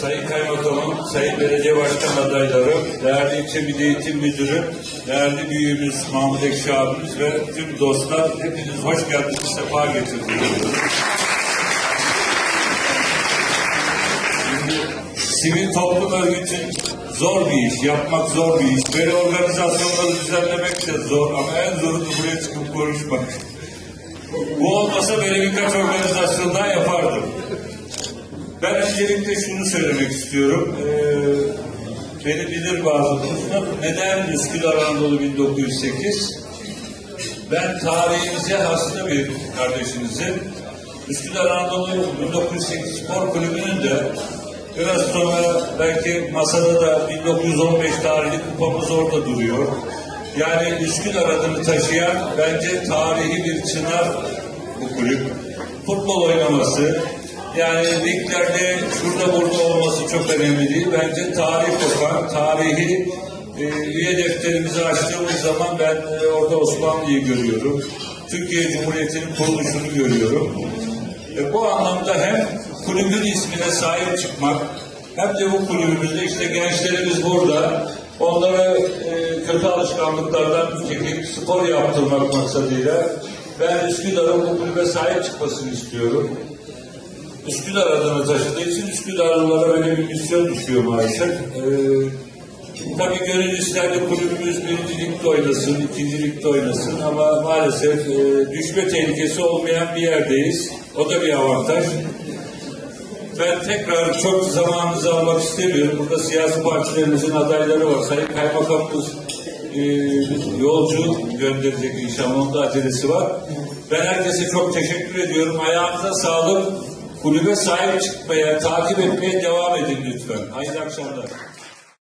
Sayın Kaymakamım, Sayın Belediye Başkan adayları, değerli ilçe Milli Eğitim Müdürü, değerli büyüğümüz Mahmut Ekşi abimiz ve tüm dostlar hepiniz hoş geldiniz, sefa getirdiniz. Sivil toplum örgütü zor bir iş, yapmak zor bir iş. Böyle organizasyonları düzenlemek de zor ama en zoru da buraya çıkıp konuşmak. Bu olmasa böyle birkaç organizasyon daha yapardım. Ben öncelikle şunu söylemek istiyorum. Ee, beni bilir bazı dostlar. Neden Üsküdar Anadolu 1908? Ben tarihimize hasta bir kardeşinizim. Üsküdar Anadolu 1908 Spor Kulübü'nün de biraz sonra belki masada da 1915 tarihli kupamız orada duruyor. Yani Üsküdar adını taşıyan bence tarihi bir çınar bu kulüp. Futbol oynaması, yani liglerde şurada burada olması çok önemli değil. Bence tarih kokan, tarihi e, üye defterimizi açtığımız zaman ben e, orada Osmanlı'yı görüyorum. Türkiye Cumhuriyeti'nin kuruluşunu görüyorum. E, bu anlamda hem kulübün ismine sahip çıkmak hem de bu kulübümüzde işte gençlerimiz burada onları e, kötü alışkanlıklardan çekip spor yaptırmak maksadıyla ben Üsküdar'ın bu kulübe sahip çıkmasını istiyorum. Üsküdar adını taşıdığı için Üsküdarlılara öyle bir misyon düşüyor maalesef. Ee, tabii gönül isterdi kulübümüz birinci ligde oynasın, ikinci ligde oynasın ama maalesef e, düşme tehlikesi olmayan bir yerdeyiz. O da bir avantaj. Ben tekrar çok zamanınızı almak istemiyorum. Burada siyasi partilerimizin adayları var. Sayın Kaymakamımız e, yolcu gönderecek inşallah. Onun da acelesi var. Ben herkese çok teşekkür ediyorum. Ayağınıza sağlık. Kulübe sahip çıkmaya, takip etmeye devam edin lütfen. Hayırlı akşamlar.